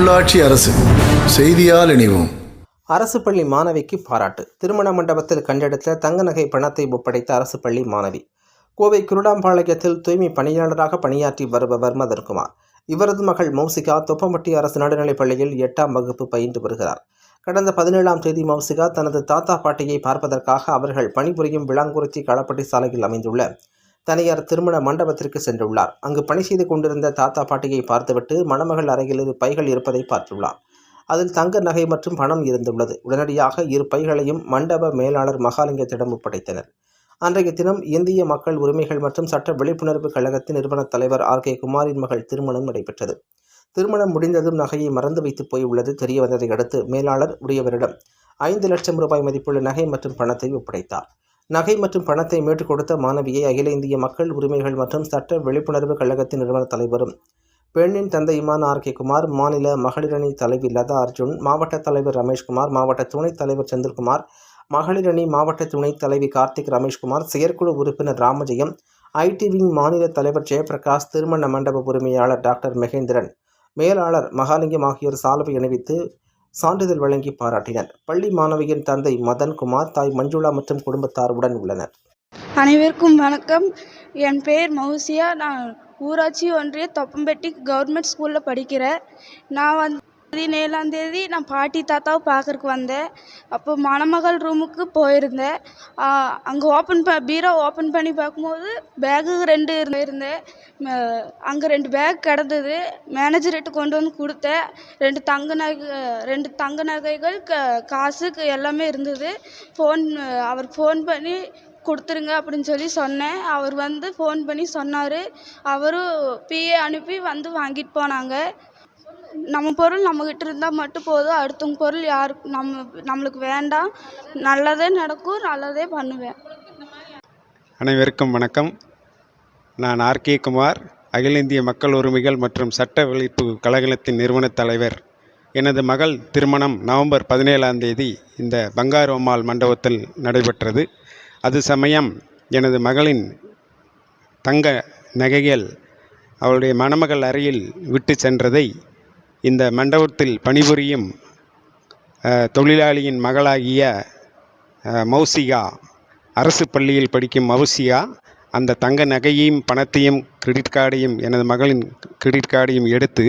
உள்ளாட்சி அரசு செய்தியால் இணைவோம். அரசு பள்ளி மாணவிக்கு பாராட்டு. திருமண மண்டபத்தில் கண்டெடுத்த தங்க நகை பணத்தை ஒப்படைத்த அரசு பள்ளி மாணவி. கோவை குருடாம்பாளையத்தில் தூய்மை பணியாளராக பணியாற்றி வருபவர் மதன்குமார். இவரது மகள் மௌசிகா தொப்பம்பட்டி அரசு நடுநிலைப் பள்ளியில் எட்டாம் வகுப்பு பயின்று வருகிறார். கடந்த பதினேழாம் தேதி மௌசிகா தனது தாத்தா பாட்டியை பார்ப்பதற்காக அவர்கள் பணிபுரியும் விளாங்குறிச்சி களப்பட்டி சாலையில் அமைந்துள்ள தனியார் திருமண மண்டபத்திற்கு சென்றுள்ளார். அங்கு பணி செய்து கொண்டிருந்த தாத்தா பாட்டியை பார்த்துவிட்டு மணமகள் அறையில் இரு பைகள் இருப்பதை பார்த்துள்ளார். அதில் தங்க நகை மற்றும் பணம் இருந்துள்ளது. உடனடியாக இரு பைகளையும் மண்டப மேலாளர் மகாலிங்கத்திடம் ஒப்படைத்தனர். அன்றைய தினம் இந்திய மக்கள் உரிமைகள் மற்றும் சட்ட விழிப்புணர்வு கழகத்தின் நிறுவன தலைவர் ஆர். கே. குமாரின் மகள் திருமணம் நடைபெற்றது. திருமணம் முடிந்ததும் நகையை மறந்து வைத்து போய் உள்ளது தெரிய வந்ததை அடுத்து மேலாளர் உரியவரிடம் ஐந்து லட்சம் ரூபாய் மதிப்புள்ள நகை மற்றும் பணத்தை ஒப்படைத்தார். நகை மற்றும் பணத்தை மீட்டுக் கொடுத்த மாணவியை அகில இந்திய மக்கள் உரிமைகள் மற்றும் சட்ட விழிப்புணர்வு கழகத்தின் நிறுவன தலைவரும் பெண்ணின் தந்தையுமான ஆர். கே. குமார் மாநில மகளிரணி தலைவி லதா அர்ஜுன் மாவட்ட தலைவர் ரமேஷ்குமார் மாவட்ட துணைத் தலைவர் செந்தில்குமார் மகளிரணி மாவட்ட துணைத் தலைவி கார்த்திக் ரமேஷ்குமார் செயற்குழு உறுப்பினர் ராமஜெயம் ஐடி விங் மாநில தலைவர் ஜெயபிரகாஷ் திருமண மண்டப உரிமையாளர் டாக்டர் மகேந்திரன் மேலாளர் மகாலிங்கம் ஆகியோர் சால்வை அணிவித்து சான்றிதழ் வழங்கி பாராட்டினர். பள்ளி மாணவியின் தந்தை மதன்குமார் தாய் மஞ்சுளா மற்றும் குடும்பத்தார் உடன் உள்ளனர். அனைவருக்கும் வணக்கம். என் பெயர் மௌசியா நான் ஊராட்சி ஒன்றிய தொப்பம்பட்டி கவர்மெண்ட் ஸ்கூலில் படிக்கிறேன். நான் வந்து பதினேழாம் தேதி நான் பாட்டி தாத்தாவை பார்க்கறக்கு வந்தேன். அப்போ மணமகள் ரூமுக்கு போயிருந்தேன். அங்கே ஓப்பன் ப பீரோ ஓப்பன் பண்ணி பார்க்கும்போது பேகு ரெண்டு இருந்திருந்தேன் அங்கே ரெண்டு பேக் கிடந்தது. மேனேஜர்கிட்ட கொண்டு வந்து கொடுத்தேன். ரெண்டு தங்க நகை ரெண்டு தங்க நகைகள் க காசுக்கு எல்லாமே இருந்தது. ஃபோன் அவர் ஃபோன் பண்ணி கொடுத்துருங்க அப்படின்னு சொல்லி சொன்னேன். அவர் வந்து ஃபோன் பண்ணி சொன்னார். அவரும் பிஏ அனுப்பி வந்து வாங்கிட்டு போனாங்க. நம்ம பொருள் நம்மக்கிட்ட இருந்தால் மட்டும் போதும். அடுத்தவங்க பொருள் யாருக்கு நம்ம நம்மளுக்கு வேண்டாம். நல்லதே நடக்கும் நல்லதே பண்ணுவேன். அனைவருக்கும் வணக்கம். நான் ஆர்கே குமார் அகில இந்திய மக்கள் உரிமைகள் மற்றும் சட்ட விழிப்பு கழகத்தின் நிறுவனத் தலைவர். எனது மகள் திருமணம் நவம்பர் பதினேழாம் தேதி இந்த பங்காரு அம்மாள் மண்டபத்தில் நடைபெற்றது. அது சமயம் எனது மகளின் தங்க நகைகள் அவளுடைய மணமகள் அறையில் விட்டு சென்றதை இந்த மண்டபத்தில் பணிபுரியும் தொழிலாளியின் மகளாகிய மௌசிகா அரசு பள்ளியில் படிக்கும் மௌசிகா அந்த தங்க நகையையும் பணத்தையும் கிரெடிட் கார்டையும் எனது மகளின் கிரெடிட் கார்டையும் எடுத்து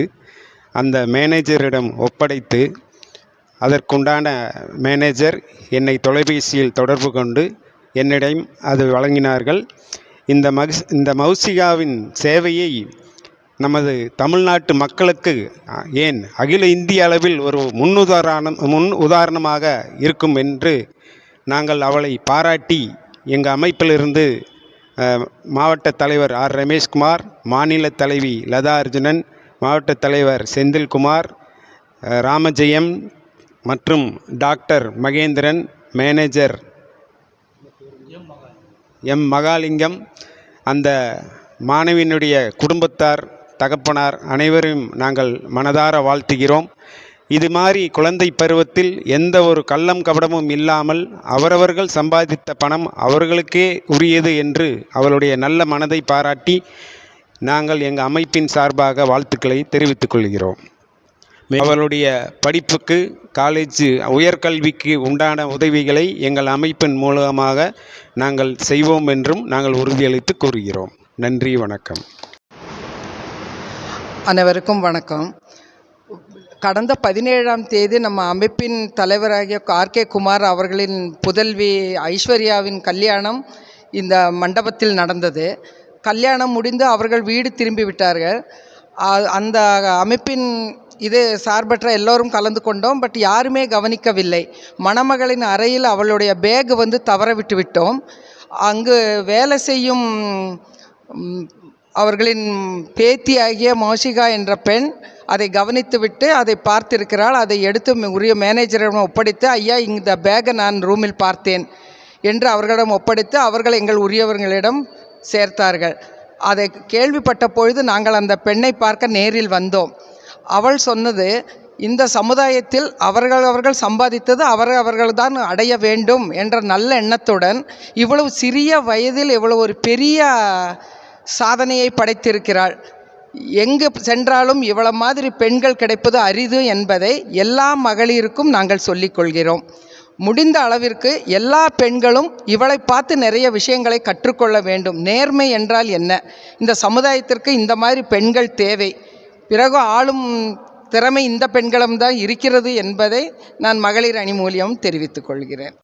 அந்த மேனேஜரிடம் ஒப்படைத்து அதற்குண்டான மேனேஜர் என்னை தொலைபேசியில் தொடர்பு கொண்டு என்னிடம் அது வழங்கினார்கள். இந்த மகிஸ் இந்த மௌசிகாவின் சேவையை நமது தமிழ்நாட்டு மக்களுக்கு ஏன் அகில இந்திய அளவில் ஒரு முன்னுதாரணம் முன் உதாரணமாக இருக்கும் என்று நாங்கள் அவளை பாராட்டி எங்கள் அமைப்பிலிருந்து மாவட்ட தலைவர் ஆர். ரமேஷ்குமார் மாநில தலைவி லதா அர்ஜுனன் மாவட்ட தலைவர் செந்தில்குமார் ராமஜெயம் மற்றும் doctor Mahendran manager M. Mahalingam அந்த மாணவியினுடைய குடும்பத்தார் தகப்பனார் அனைவரையும் நாங்கள் மனதார வாழ்த்துகிறோம். இது மாதிரி குழந்தை பருவத்தில் எந்த ஒரு கள்ளம் கபடமும் இல்லாமல் அவரவர்கள் சம்பாதித்த பணம் அவர்களுக்கே உரியது என்று அவளுடைய நல்ல மனதை பாராட்டி நாங்கள் எங்கள் அமைப்பின் சார்பாக வாழ்த்துக்களை தெரிவித்துக் கொள்கிறோம். அவளுடைய படிப்புக்கு காலேஜ் உயர்கல்விக்கு உண்டான உதவிகளை எங்கள் அமைப்பின் மூலமாக நாங்கள் செய்வோம் என்றும் நாங்கள் உறுதியளித்து கூறுகிறோம். நன்றி வணக்கம். அனைவருக்கும் வணக்கம். கடந்த பதினேழாம் தேதி நம்ம அமைப்பின் தலைவராகிய ஆர்கே குமார் அவர்களின் புதல்வி ஐஸ்வர்யாவின் கல்யாணம் இந்த மண்டபத்தில் நடந்தது. கல்யாணம் முடிந்து அவர்கள் வீடு திரும்பி விட்டார்கள். அந்த அமைப்பின் இது சார்பற்ற எல்லோரும் கலந்து கொண்டோம். பட் யாருமே கவனிக்கவில்லை. மணமகளின் அறையில் அவளுடைய பேக் வந்து தவற விட்டு விட்டோம் அங்கு வேலை செய்யும் அவர்களின் பேத்தியாகிய மோஷிகா என்ற பெண் அதை கவனித்துவிட்டு அதை பார்த்திருக்கிறாள். அதை எடுத்து உரிய மேனேஜரிடம் ஒப்படைத்து ஐயா இந்த பேக்கை நான் ரூமில் பார்த்தேன் என்று அவர்களிடம் ஒப்படைத்து அவர்கள் எங்கள் உரியவர்களிடம் சேர்த்தார்கள். அதை கேள்விப்பட்ட பொழுது நாங்கள் அந்த பெண்ணை பார்க்க நேரில் வந்தோம். அவள் சொன்னது இந்த சமுதாயத்தில் அவர்கள் அவர்கள் சம்பாதித்தது அவர் அவர்கள் தான் அடைய வேண்டும் என்ற நல்ல எண்ணத்துடன் இவ்வளவு சிறிய வயதில் இவ்வளவு ஒரு பெரிய சாதனையை படைத்திருக்கிறாள். எங்கு சென்றாலும் இவ்வளவு மாதிரி பெண்கள் கிடைப்பது அரிது என்பதை எல்லா மகளிருக்கும் நாங்கள் சொல்லிக்கொள்கிறோம் முடிந்த அளவிற்கு எல்லா பெண்களும் இவளை பார்த்து நிறைய விஷயங்களை கற்றுக்கொள்ள வேண்டும். நேர்மை என்றால் என்ன? இந்த சமுதாயத்திற்கு இந்த மாதிரி பெண்கள் தேவை. பிறகு ஆளும் திறமை இந்த பெண்களும் தான் இருக்கிறது என்பதை நான் மகளிர் அணி மூலியம் தெரிவித்துக் கொள்கிறேன்.